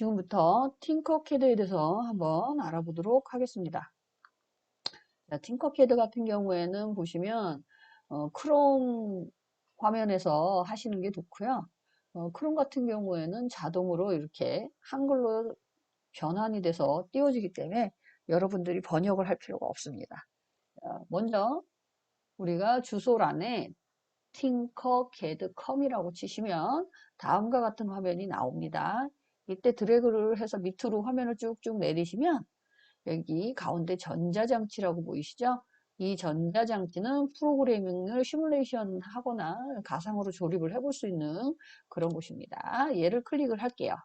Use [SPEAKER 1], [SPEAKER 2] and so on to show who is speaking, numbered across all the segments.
[SPEAKER 1] 지금부터 팅커캐드에 대해서 한번 알아보도록 하겠습니다. 자, 팅커캐드 같은 경우에는 보시면 어, 크롬 화면에서 하시는 게 좋고요. 어, 크롬 같은 경우에는 자동으로 이렇게 한글로 변환이 돼서 띄워지기 때문에 여러분들이 번역을 할 필요가 없습니다. 자, 먼저 우리가 주소란에 tinkercad.com이라고 치시면 다음과 같은 화면이 나옵니다. 이때 드래그를 해서 밑으로 화면을 쭉쭉 내리시면 여기 가운데 전자장치라고 보이시죠? 이 전자장치는 프로그래밍을 시뮬레이션 하거나 가상으로 조립을 해볼 수 있는 그런 곳입니다. 얘를 클릭을 할게요.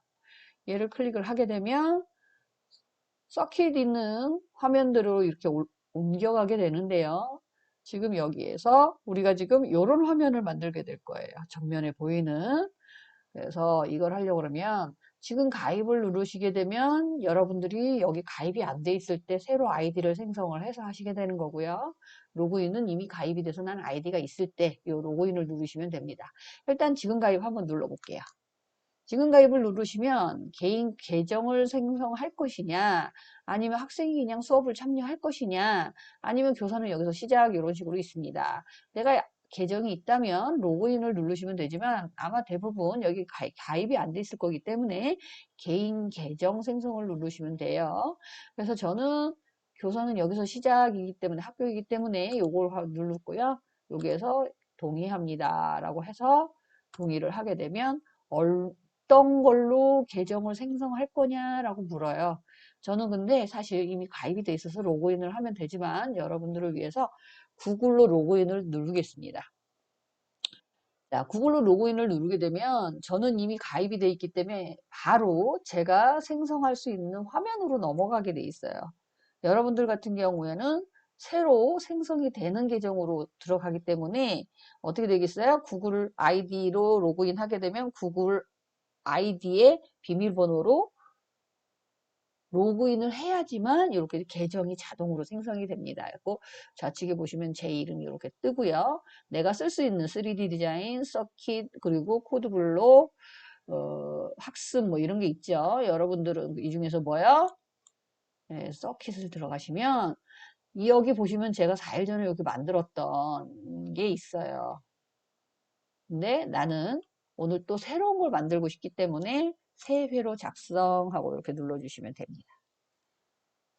[SPEAKER 1] 얘를 클릭을 하게 되면 서킷 있는 화면들로 이렇게 옮겨가게 되는데요. 지금 여기에서 우리가 지금 이런 화면을 만들게 될 거예요. 정면에 보이는. 그래서 이걸 하려고 그러면 지금 가입을 누르시게 되면 여러분들이 여기 가입이 안 돼 있을 때 새로 아이디를 생성을 해서 하시게 되는 거고요. 로그인은 이미 가입이 돼서 난 아이디가 있을 때 이 로그인을 누르시면 됩니다. 일단 지금 가입 한번 눌러볼게요. 지금 가입을 누르시면 개인 계정을 생성할 것이냐 아니면 학생이 그냥 수업을 참여할 것이냐 아니면 교사는 여기서 시작 이런 식으로 있습니다. 내가 계정이 있다면 로그인을 누르시면 되지만 아마 대부분 여기 가입이 안 돼 있을 거기 때문에 개인 계정 생성을 누르시면 돼요. 그래서 저는 교사는 여기서 시작이기 때문에 학교이기 때문에 이걸 누르고요. 여기에서 동의합니다 라고 해서 동의를 하게 되면 어떤 걸로 계정을 생성할 거냐라고 물어요. 저는 근데 사실 이미 가입이 돼 있어서 로그인을 하면 되지만 여러분들을 위해서 구글로 로그인을 누르겠습니다. 자, 구글로 로그인을 누르게 되면 저는 이미 가입이 돼 있기 때문에 바로 제가 생성할 수 있는 화면으로 넘어가게 돼 있어요. 여러분들 같은 경우에는 새로 생성이 되는 계정으로 들어가기 때문에 어떻게 되겠어요? 구글 아이디로 로그인 하게 되면 구글 아이디의 비밀번호로 로그인을 해야지만 이렇게 계정이 자동으로 생성이 됩니다. 그리고 좌측에 보시면 제 이름이 이렇게 뜨고요. 내가 쓸 수 있는 3D 디자인, 서킷, 그리고 코드 블록, 어, 학습 뭐 이런 게 있죠. 여러분들은 이 중에서 뭐요? 네, 서킷을 들어가시면 여기 보시면 제가 4일 전에 여기 만들었던 게 있어요. 근데 나는 오늘 또 새로운 걸 만들고 싶기 때문에 새 회로 작성하고 이렇게 눌러주시면 됩니다.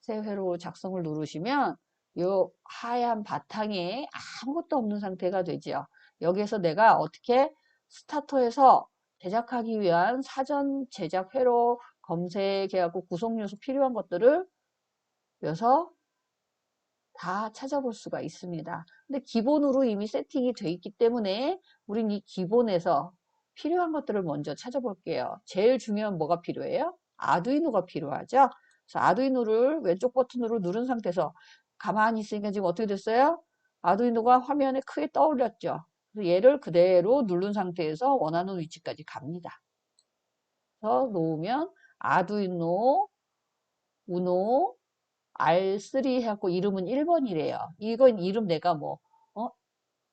[SPEAKER 1] 새 회로 작성을 누르시면 이 하얀 바탕에 아무것도 없는 상태가 되죠. 여기에서 내가 어떻게 스타터에서 제작하기 위한 사전 제작 회로 검색해갖고 구성 요소 필요한 것들을 여기서 다 찾아볼 수가 있습니다. 근데 기본으로 이미 세팅이 돼 있기 때문에 우린 이 기본에서 필요한 것들을 먼저 찾아볼게요. 제일 중요한 뭐가 필요해요? 아두이노가 필요하죠. 그래서 아두이노를 왼쪽 버튼으로 누른 상태에서 가만히 있으니까 지금 어떻게 됐어요? 아두이노가 화면에 크게 떠올렸죠. 그래서 얘를 그대로 누른 상태에서 원하는 위치까지 갑니다. 그래서 놓으면 아두이노, 우노, R3 해갖고 이름은 1번이래요. 이건 이름 내가 뭐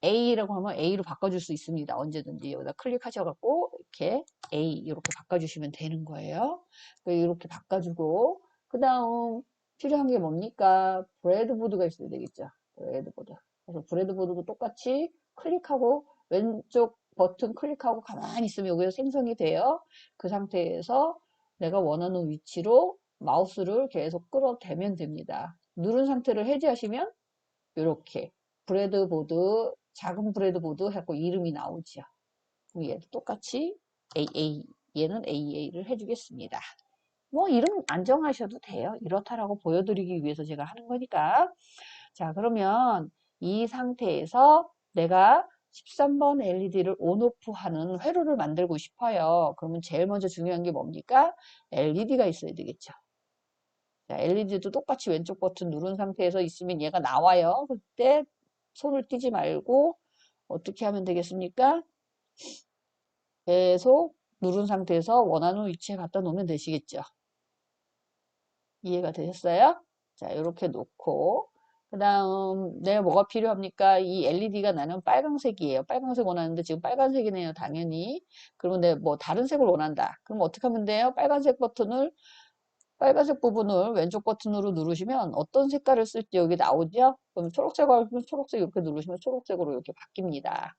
[SPEAKER 1] A라고 하면 A로 바꿔줄 수 있습니다. 언제든지 여기다 클릭하셔갖고 이렇게 A 이렇게 바꿔주시면 되는 거예요. 이렇게 바꿔주고 그 다음 필요한 게 뭡니까? 브레드보드가 있어야 되겠죠. 브레드보드. 그래서 브레드보드도 똑같이 클릭하고 왼쪽 버튼 클릭하고 가만히 있으면 여기서 생성이 돼요. 그 상태에서 내가 원하는 위치로 마우스를 계속 끌어대면 됩니다. 누른 상태를 해제하시면 이렇게 브레드보드 작은 브레드보드 하고 이름이 나오죠. 얘도 똑같이 AA, 얘는 AA를 해주겠습니다. 뭐 이름 안 정하셔도 돼요. 이렇다라고 보여드리기 위해서 제가 하는 거니까. 자 그러면 이 상태에서 내가 13번 LED를 온오프 하는 회로를 만들고 싶어요. 그러면 제일 먼저 중요한 게 뭡니까? LED가 있어야 되겠죠. 자, LED도 똑같이 왼쪽 버튼 누른 상태에서 있으면 얘가 나와요. 그때 손을 띄지 말고 어떻게 하면 되겠습니까? 계속 누른 상태에서 원하는 위치에 갖다 놓으면 되시겠죠. 이해가 되셨어요? 자, 이렇게 놓고 그 다음 내가 뭐가 필요합니까? 이 LED가 나는 빨강색이에요. 빨강색 원하는데 지금 빨간색이네요. 당연히. 그러면 내가 뭐 다른 색을 원한다. 그럼 어떻게 하면 돼요? 빨간색 버튼을 빨간색 부분을 왼쪽 버튼으로 누르시면 어떤 색깔을 쓸지 여기 나오죠? 그럼 초록색으로 하면 초록색 이렇게 누르시면 초록색으로 이렇게 바뀝니다.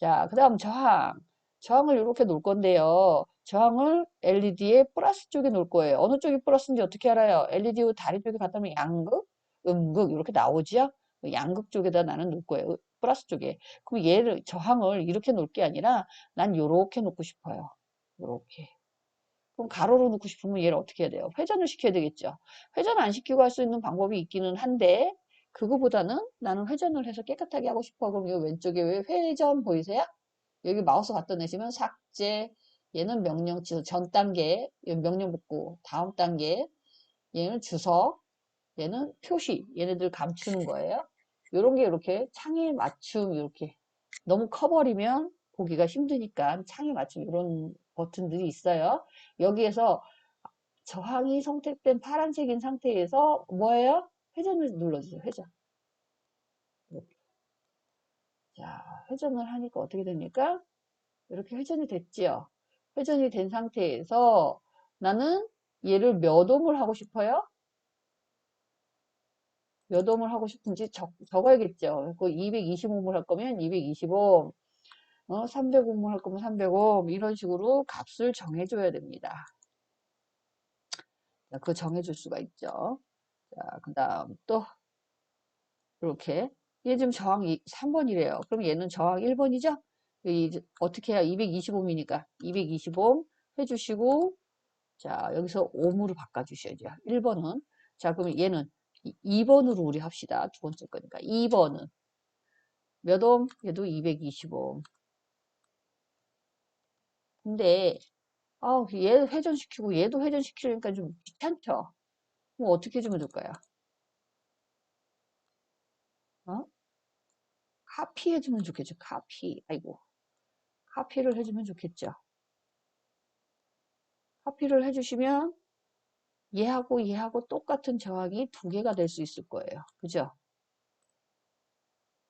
[SPEAKER 1] 자, 그 다음 저항. 저항을 이렇게 놓을 건데요. 저항을 LED의 플러스 쪽에 놓을 거예요. 어느 쪽이 플러스인지 어떻게 알아요? LED 다리 쪽에 갖다 놓으면 양극, 음극 이렇게 나오죠? 양극 쪽에다 나는 놓을 거예요. 플러스 쪽에. 그럼 얘를 저항을 이렇게 놓을 게 아니라 난 이렇게 놓고 싶어요. 이렇게. 그럼 가로로 놓고 싶으면 얘를 어떻게 해야 돼요? 회전을 시켜야 되겠죠. 회전 안 시키고 할 수 있는 방법이 있기는 한데 그거보다는 나는 회전을 해서 깨끗하게 하고 싶어. 그럼 이 왼쪽에 왜 회전 보이세요? 여기 마우스 갖다 내시면 삭제, 얘는 명령 전 단계, 명령 복구, 다음 단계, 얘는 주석, 얘는 표시, 얘네들 감추는 거예요. 요런 게 이렇게 창에 맞춤 이렇게 너무 커버리면 보기가 힘드니까 창에 맞춤 이런 버튼들이 있어요. 여기에서 저항이 선택된 파란색인 상태에서 뭐예요? 회전을 눌러주세요. 회전. 자, 회전을 하니까 어떻게 됩니까? 이렇게 회전이 됐지요. 회전이 된 상태에서 나는 얘를 몇 옴을 하고 싶어요? 몇 옴을 하고 싶은지 적, 적어야겠죠. 그 220옴을 할 거면 220옴, 어, 300옴을 할 거면 300옴 이런 식으로 값을 정해줘야 됩니다. 그 정해줄 수가 있죠. 자, 그 다음 또 이렇게 얘 지금 저항 3번이래요. 그럼 얘는 저항 1번이죠? 어떻게 해야 225이니까 225 해주시고 자 여기서 5으로 바꿔주셔야죠. 1번은 자 그럼 얘는 2번으로 우리 합시다. 두 번째 거니까 2번은 몇 옴? 얘도 225 근데 아, 얘 회전시키고 얘도 회전시키려니까 좀 귀찮죠? 뭐 어떻게 해주면 될까요? 어? 카피 해주면 좋겠죠. 카피. 아이고. 카피를 해주면 좋겠죠. 카피를 해주시면 얘하고 얘하고 똑같은 저항이 두 개가 될 수 있을 거예요. 그죠?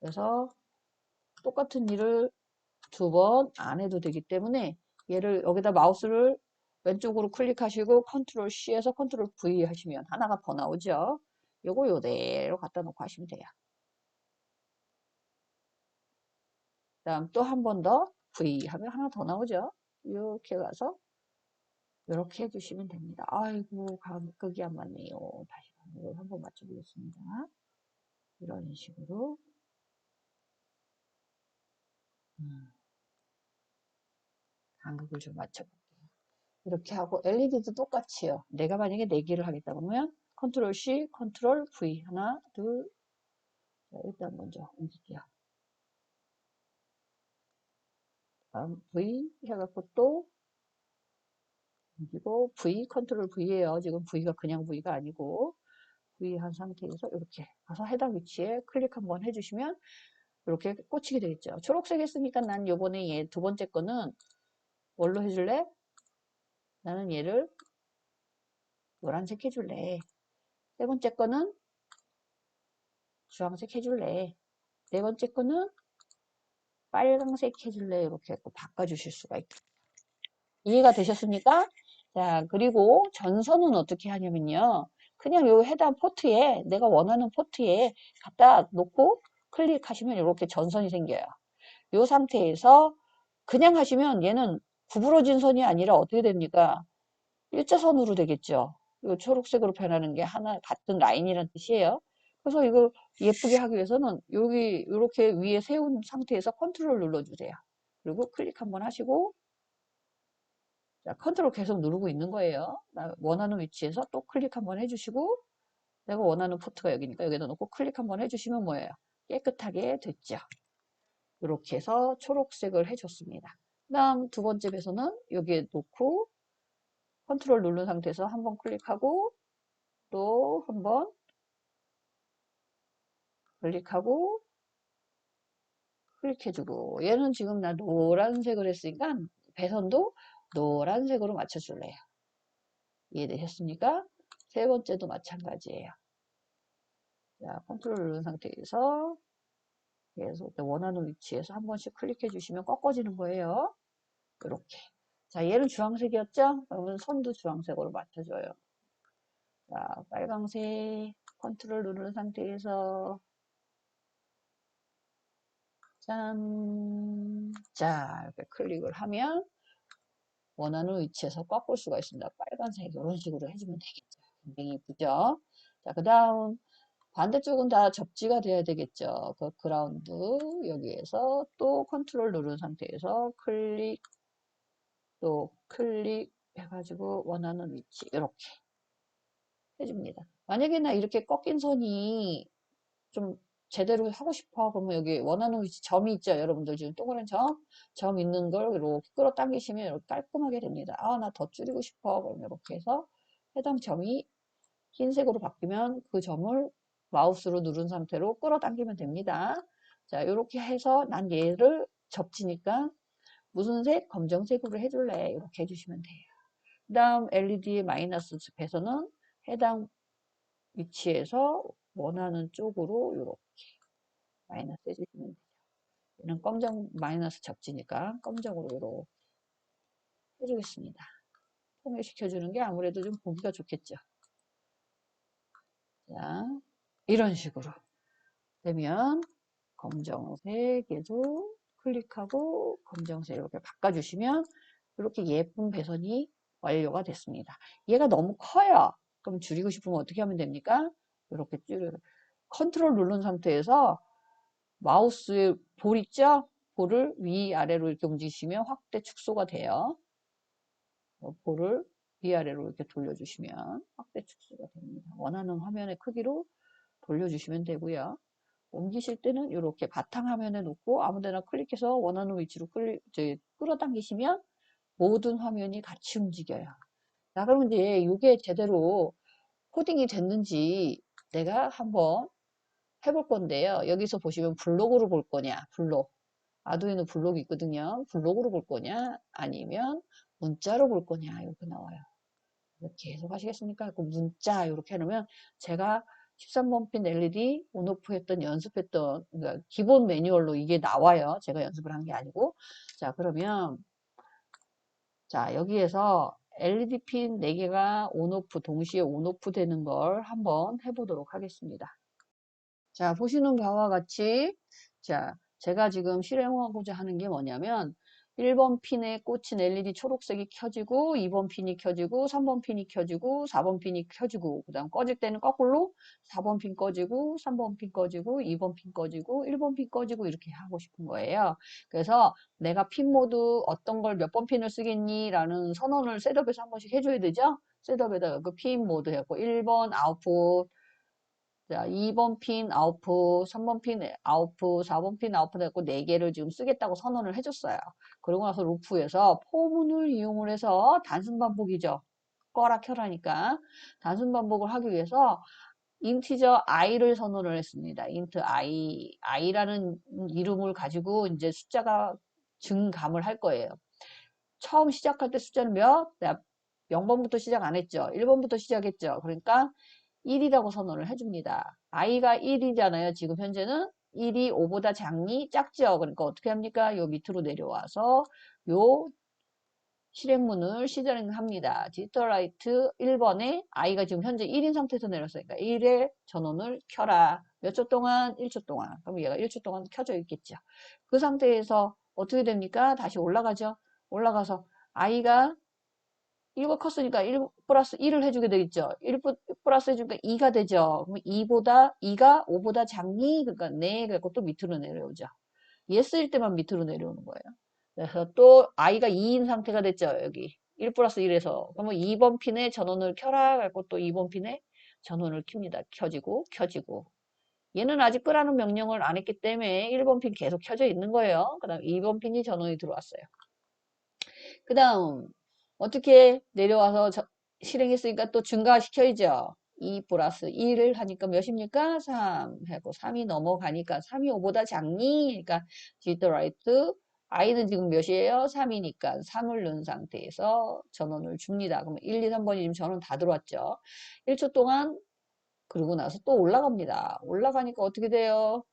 [SPEAKER 1] 그래서 똑같은 일을 두 번 안 해도 되기 때문에 얘를 여기다 마우스를 왼쪽으로 클릭하시고 컨트롤 C에서 컨트롤 V 하시면 하나가 더 나오죠. 요거 요대로 갖다 놓고 하시면 돼요. 다음 또 한 번 더 V 하면 하나 더 나오죠. 이렇게 가서 이렇게 해주시면 됩니다. 아이고 간극이 안 맞네요. 다시 한번 맞춰보겠습니다. 이런 식으로 음. 간극을 좀 맞춰볼게요. 이렇게 하고 LED도 똑같이요. 내가 만약에 4개를 하겠다 그러면 컨트롤 C, 컨트롤 V 하나, 둘 자, 일단 먼저 옮길게요. 다음 V 해갖고 또 옮기고 V 컨트롤 V예요. 지금 V가 그냥 V가 아니고 V 한 상태에서 이렇게 가서 해당 위치에 클릭 한번 해주시면 이렇게 꽂히게 되겠죠. 초록색 했으니까 난 요번에 얘 두 번째 거는 뭘로 해줄래? 나는 얘를 노란색 해줄래. 세 번째 거는 주황색 해줄래. 네 번째 거는 빨강색 해줄래. 이렇게 바꿔주실 수가 있다. 이해가 되셨습니까? 자, 그리고 전선은 어떻게 하냐면요. 그냥 요 해당 포트에 내가 원하는 포트에 갖다 놓고 클릭하시면 이렇게 전선이 생겨요. 이 상태에서 그냥 하시면 얘는 구부러진 선이 아니라 어떻게 됩니까? 일자선으로 되겠죠. 이 초록색으로 변하는 게 하나 같은 라인이란 뜻이에요. 그래서 이걸 예쁘게 하기 위해서는 여기 이렇게 위에 세운 상태에서 컨트롤 눌러주세요. 그리고 클릭 한번 하시고 자, 컨트롤 계속 누르고 있는 거예요. 원하는 위치에서 또 클릭 한번 해주시고 내가 원하는 포트가 여기니까 여기다 놓고 클릭 한번 해주시면 뭐예요? 깨끗하게 됐죠. 이렇게 해서 초록색을 해줬습니다. 그 다음 두 번째 배선은 여기에 놓고 컨트롤 누른 상태에서 한 번 클릭하고 또 한 번 클릭하고 클릭해주고 얘는 지금 나 노란색을 했으니까 배선도 노란색으로 맞춰줄래요. 이해되셨습니까? 세 번째도 마찬가지예요. 자, 컨트롤 누른 상태에서 계속 원하는 위치에서 한 번씩 클릭해 주시면 꺾어지는 거예요. 이렇게. 자, 얘는 주황색이었죠? 그러면 선도 주황색으로 맞춰줘요. 자, 빨강색 컨트롤 누른 상태에서 짠. 자, 이렇게 클릭을 하면 원하는 위치에서 꺾을 수가 있습니다. 빨간색 이런 식으로 해주면 되겠죠. 굉장히 예쁘죠? 자, 그 다음 반대쪽은 다 접지가 돼야 되겠죠. 그 그라운드 여기에서 또 컨트롤 누른 상태에서 클릭 또 클릭 해가지고 원하는 위치 이렇게 해줍니다. 만약에 나 이렇게 꺾인 선이 좀 제대로 하고 싶어. 그러면 여기 원하는 위치 점이 있죠? 여러분들 지금 동그란 점, 점 있는 걸 이렇게 끌어당기시면 이렇게 깔끔하게 됩니다. 아 나 더 줄이고 싶어. 그러면 이렇게 해서 해당 점이 흰색으로 바뀌면 그 점을 마우스로 누른 상태로 끌어당기면 됩니다. 자 이렇게 해서 난 얘를 접지니까 무슨 색? 검정색으로 해줄래 이렇게 해주시면 돼요 그 다음 LED 마이너스 숲에서는 해당 위치에서 원하는 쪽으로 이렇게 마이너스 해주시면 되죠. 얘는 검정 마이너스 접지니까 검정으로 이렇게 해주겠습니다. 통일시켜주는 게 아무래도 좀 보기가 좋겠죠. 자, 이런 식으로 되면 검정색에도 클릭하고 검정색 이렇게 바꿔주시면 이렇게 예쁜 배선이 완료가 됐습니다. 얘가 너무 커요. 그럼 줄이고 싶으면 어떻게 하면 됩니까? 이렇게 줄여 컨트롤 누른 상태에서 마우스의 볼 있죠? 볼을 위아래로 이렇게 움직이시면 확대 축소가 돼요. 어, 볼을 위아래로 이렇게 돌려주시면 확대 축소가 됩니다. 원하는 화면의 크기로 돌려주시면 되고요. 옮기실 때는 이렇게 바탕화면에 놓고 아무데나 클릭해서 원하는 위치로 클릭, 이제 끌어당기시면 모든 화면이 같이 움직여요. 자, 그럼 이제 이게 제대로 코딩이 됐는지 내가 한번 해볼 건데요. 여기서 보시면 블록으로 볼 거냐, 블록. 아두이노 블록이 있거든요. 블록으로 볼 거냐, 아니면 문자로 볼 거냐, 이렇게 나와요. 계속 하시겠습니까? 그 문자 이렇게 해놓으면 제가 13번 핀 LED 온오프 했던 연습했던 그러니까 기본 매뉴얼로 이게 나와요. 제가 연습을 한 게 아니고 자 그러면 자 여기에서 LED 핀 4개가 온오프 동시에 온오프 되는 걸 한번 해보도록 하겠습니다. 자 보시는 바와 같이 자 제가 지금 실행하고자 하는 게 뭐냐면 1번 핀에 꽂힌 LED 초록색이 켜지고 2번 핀이 켜지고 3번 핀이 켜지고 4번 핀이 켜지고 그 다음 꺼질 때는 거꾸로 4번 핀 꺼지고 3번 핀 꺼지고 2번 핀 꺼지고 1번 핀 꺼지고 이렇게 하고 싶은 거예요. 그래서 내가 핀 모드 어떤 걸 몇 번 핀을 쓰겠니 라는 선언을 셋업에서 한 번씩 해줘야 되죠. 셋업에다가 그 핀 모드 해갖고 1번 아웃풋 자, 2번 핀 아웃풋, 3번 핀 아웃풋, 4번 핀 아웃풋 해갖고 4개를 지금 쓰겠다고 선언을 해줬어요. 그러고 나서 루프에서 포문을 이용을 해서 단순 반복이죠. 꺼라 켜라니까. 단순 반복을 하기 위해서 인티저 i를 선언을 했습니다. int i, i라는 이름을 가지고 이제 숫자가 증감을 할 거예요. 처음 시작할 때 숫자는 몇? 0번부터 시작 안 했죠. 1번부터 시작했죠. 그러니까 1이라고 선언을 해줍니다. i가 1이잖아요. 지금 현재는 1이 5보다 작니? 작죠? 그러니까 어떻게 합니까? 요 밑으로 내려와서 요 실행문을 실행합니다. 디지털라이트 1번에 i가 지금 현재 1인 상태에서 내렸으니까 1의 전원을 켜라. 몇 초 동안? 1초 동안. 그럼 얘가 1초 동안 켜져 있겠죠. 그 상태에서 어떻게 됩니까? 다시 올라가죠. 올라가서 i가 1가 컸으니까 1 플러스 1을 해주게 되겠죠. 1 플러스 해주니까 2가 되죠. 그럼 2보다, 2가 5보다 작니? 그러니까 네, 그래갖고 또 밑으로 내려오죠. 예스일 때만 밑으로 내려오는 거예요. 그래서 또 i가 2인 상태가 됐죠. 여기. 1 플러스 1에서. 그러면 2번 핀에 전원을 켜라. 그래갖고 또 2번 핀에 전원을 켭니다. 켜지고, 켜지고. 얘는 아직 끄라는 명령을 안 했기 때문에 1번 핀 계속 켜져 있는 거예요. 그 다음 2번 핀이 전원이 들어왔어요. 그 다음 어떻게 내려와서 저, 실행했으니까 또 증가시켜야죠. 2 플러스 1을 하니까 몇입니까? 3 하고 3이 넘어가니까 3이 5보다 작니? 그러니까 디지털 라이트 i는 지금 몇이에요? 3이니까 3을 넣은 상태에서 전원을 줍니다. 그러면 1, 2, 3번이 지금 전원 다 들어왔죠. 1초 동안 그러고 나서 또 올라갑니다. 올라가니까 어떻게 돼요?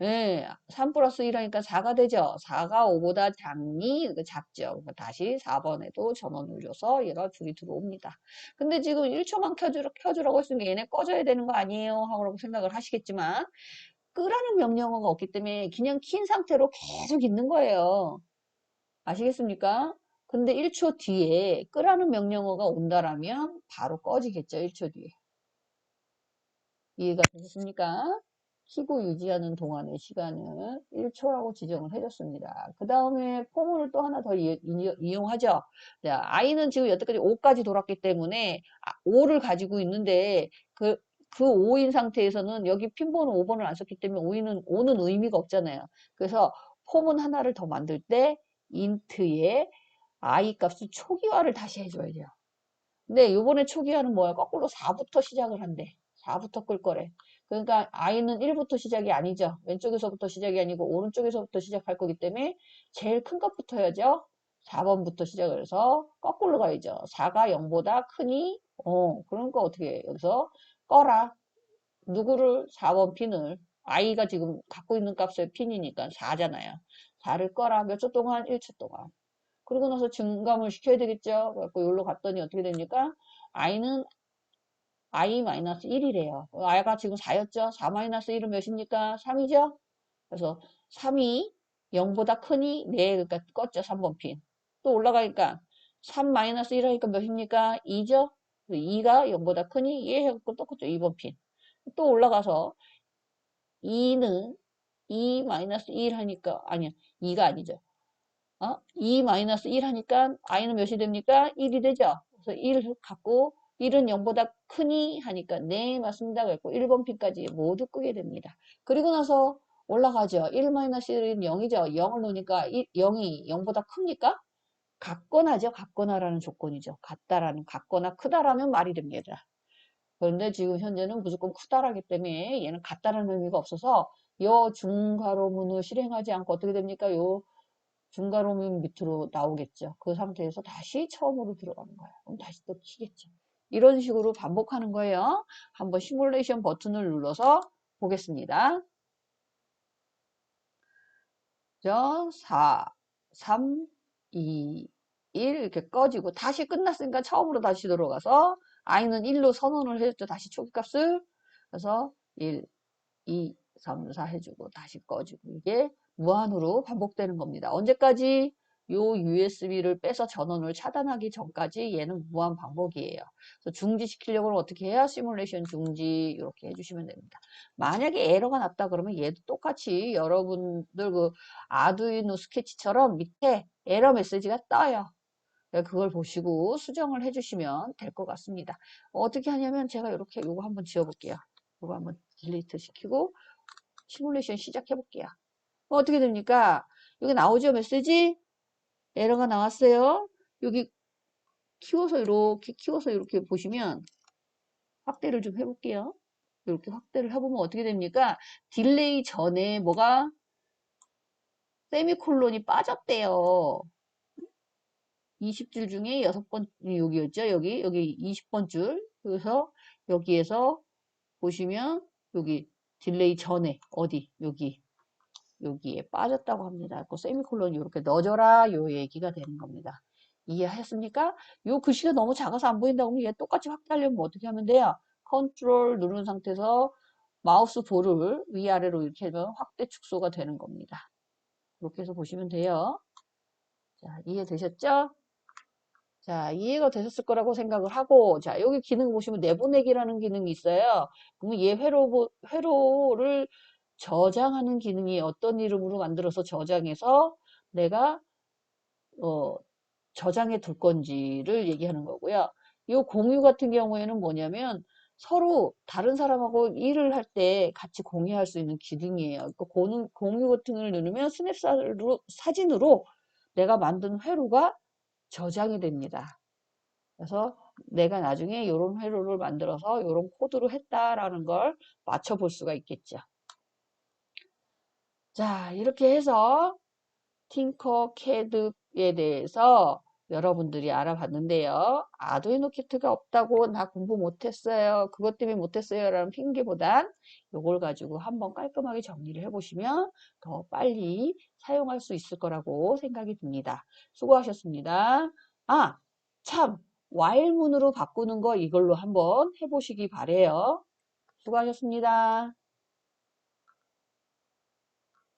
[SPEAKER 1] 예, 3 플러스 1 하니까 4가 되죠. 4가 5보다 작니? 작죠. 그러니까 다시 4번에도 전원을 줘서 얘가 줄이 들어옵니다. 근데 지금 1초만 켜주라, 켜주라고 했으니까 얘네 꺼져야 되는 거 아니에요? 하고 생각을 하시겠지만, 끄라는 명령어가 없기 때문에 그냥 킨 상태로 계속 있는 거예요. 아시겠습니까? 근데 1초 뒤에 끄라는 명령어가 온다라면 바로 꺼지겠죠. 1초 뒤에. 이해가 되셨습니까? 키고 유지하는 동안의 시간을 1초라고 지정을 해줬습니다. 그 다음에 폼을 또 하나 더 이, 용하죠 자, i는 지금 여태까지 5까지 돌았기 때문에 5를 가지고 있는데 그, 그 5인 상태에서는 여기 핀번호 5번을 안 썼기 때문에 5는, 5는 의미가 없잖아요. 그래서 폼은 하나를 더 만들 때 인트에 i 값을 초기화를 다시 해줘야 돼요. 근데 요번에 초기화는 뭐야? 거꾸로 4부터 시작을 한대. 4부터 끌 거래. 그러니까 i는 1부터 시작이 아니죠. 왼쪽에서부터 시작이 아니고 오른쪽에서부터 시작할 거기 때문에 제일 큰 것부터 해야죠. 4번부터 시작을 해서 거꾸로 가야죠. 4가 0보다 크니? 어, 그러니까 어떻게 해? 여기서 꺼라. 누구를 4번 핀을 i가 지금 갖고 있는 값의 핀이니까 4잖아요. 4를 꺼라. 몇 초 동안? 1초 동안. 그러고 나서 증감을 시켜야 되겠죠. 그래갖고 여기로 갔더니 어떻게 됩니까? i는 i-1이래요. i가 지금 4였죠? 4-1은 몇입니까? 3이죠? 그래서 3이 0보다 크니? 네, 그러니까 껐죠. 3번 핀. 또 올라가니까 3-1 하니까 몇입니까? 2죠? 2가 0보다 크니? 예, 해갖고 또 껐죠. 2번 핀. 또 올라가서 2는 2-1 하니까, 아니야. 2가 아니죠. 어? 2-1 하니까 i는 몇이 됩니까? 1이 되죠? 그래서 1 갖고 1은 0보다 크니 하니까 네 맞습니다. 그랬고 1번 핀까지 모두 끄게 됩니다. 그리고 나서 올라가죠. 1-1은 0이죠. 0을 놓으니까 1, 0이 0보다 큽니까? 같거나죠. 같거나라는 조건이죠. 같다라는 같거나 크다라면 말이 됩니다. 그런데 지금 현재는 무조건 크다라기 때문에 얘는 같다라는 의미가 없어서 요 중괄호문을 실행하지 않고 어떻게 됩니까? 요 중괄호문 밑으로 나오겠죠. 그 상태에서 다시 처음으로 들어가는 거예요. 그럼 다시 또 키겠죠. 이런 식으로 반복하는 거예요. 한번 시뮬레이션 버튼을 눌러서 보겠습니다. 저 4, 3, 2, 1 이렇게 꺼지고 다시 끝났으니까 처음으로 다시 들어가서 i는 1로 선언을 해줬죠. 다시 초기값을 그래서 1, 2, 3, 4 해주고 다시 꺼지고 이게 무한으로 반복되는 겁니다. 언제까지? 요 USB를 빼서 전원을 차단하기 전까지 얘는 무한 반복이에요. 그래서 중지시키려고 는 어떻게 해야 시뮬레이션 중지 이렇게 해주시면 됩니다. 만약에 에러가 났다 그러면 얘도 똑같이 여러분들 그 아두이노 스케치처럼 밑에 에러 메시지가 떠요. 그걸 보시고 수정을 해주시면 될 것 같습니다. 어떻게 하냐면 제가 이렇게 요거 한번 지워볼게요. 요거 한번 딜리트 시키고 시뮬레이션 시작해 볼게요. 어떻게 됩니까? 여기 나오죠 메시지? 에러가 나왔어요. 여기 키워서 이렇게 키워서 이렇게 보시면 확대를 좀 해볼게요. 이렇게 확대를 해보면 어떻게 됩니까? 딜레이 전에 뭐가 세미콜론이 빠졌대요. 20줄 중에 6번 여기였죠. 여기 여기 20번 줄. 그래서 여기에서 보시면 여기 딜레이 전에 어디 여기 여기에 빠졌다고 합니다. 그 세미콜론 이렇게 넣어줘라 요 얘기가 되는 겁니다. 이해하셨습니까? 요 글씨가 너무 작아서 안 보인다고 하면 얘 똑같이 확대하려면 어떻게 하면 돼요? 컨트롤 누른 상태에서 마우스 볼을 위아래로 이렇게 하면 확대 축소가 되는 겁니다. 이렇게 해서 보시면 돼요. 자, 이해되셨죠? 자, 이해가 되셨을 거라고 생각을 하고, 자, 여기 기능 보시면 내보내기라는 기능이 있어요. 그러면 얘 회로, 회로를 저장하는 기능이 어떤 이름으로 만들어서 저장해서 내가 어, 저장해 둘 건지를 얘기하는 거고요. 이 공유 같은 경우에는 뭐냐면 서로 다른 사람하고 일을 할 때 같이 공유할 수 있는 기능이에요. 그러니까 공유, 공유 버튼을 누르면 스냅사로 사진으로 내가 만든 회로가 저장이 됩니다. 그래서 내가 나중에 이런 회로를 만들어서 이런 코드로 했다라는 걸 맞춰볼 수가 있겠죠. 자, 이렇게 해서 팅커캐드에 대해서 여러분들이 알아봤는데요. 아두이노 키트가 없다고 나 공부 못했어요. 그것 때문에 못했어요. 라는 핑계보단 이걸 가지고 한번 깔끔하게 정리를 해보시면 더 빨리 사용할 수 있을 거라고 생각이 듭니다. 수고하셨습니다. 아, 참! 와일문으로 바꾸는 거 이걸로 한번 해보시기 바래요. 수고하셨습니다.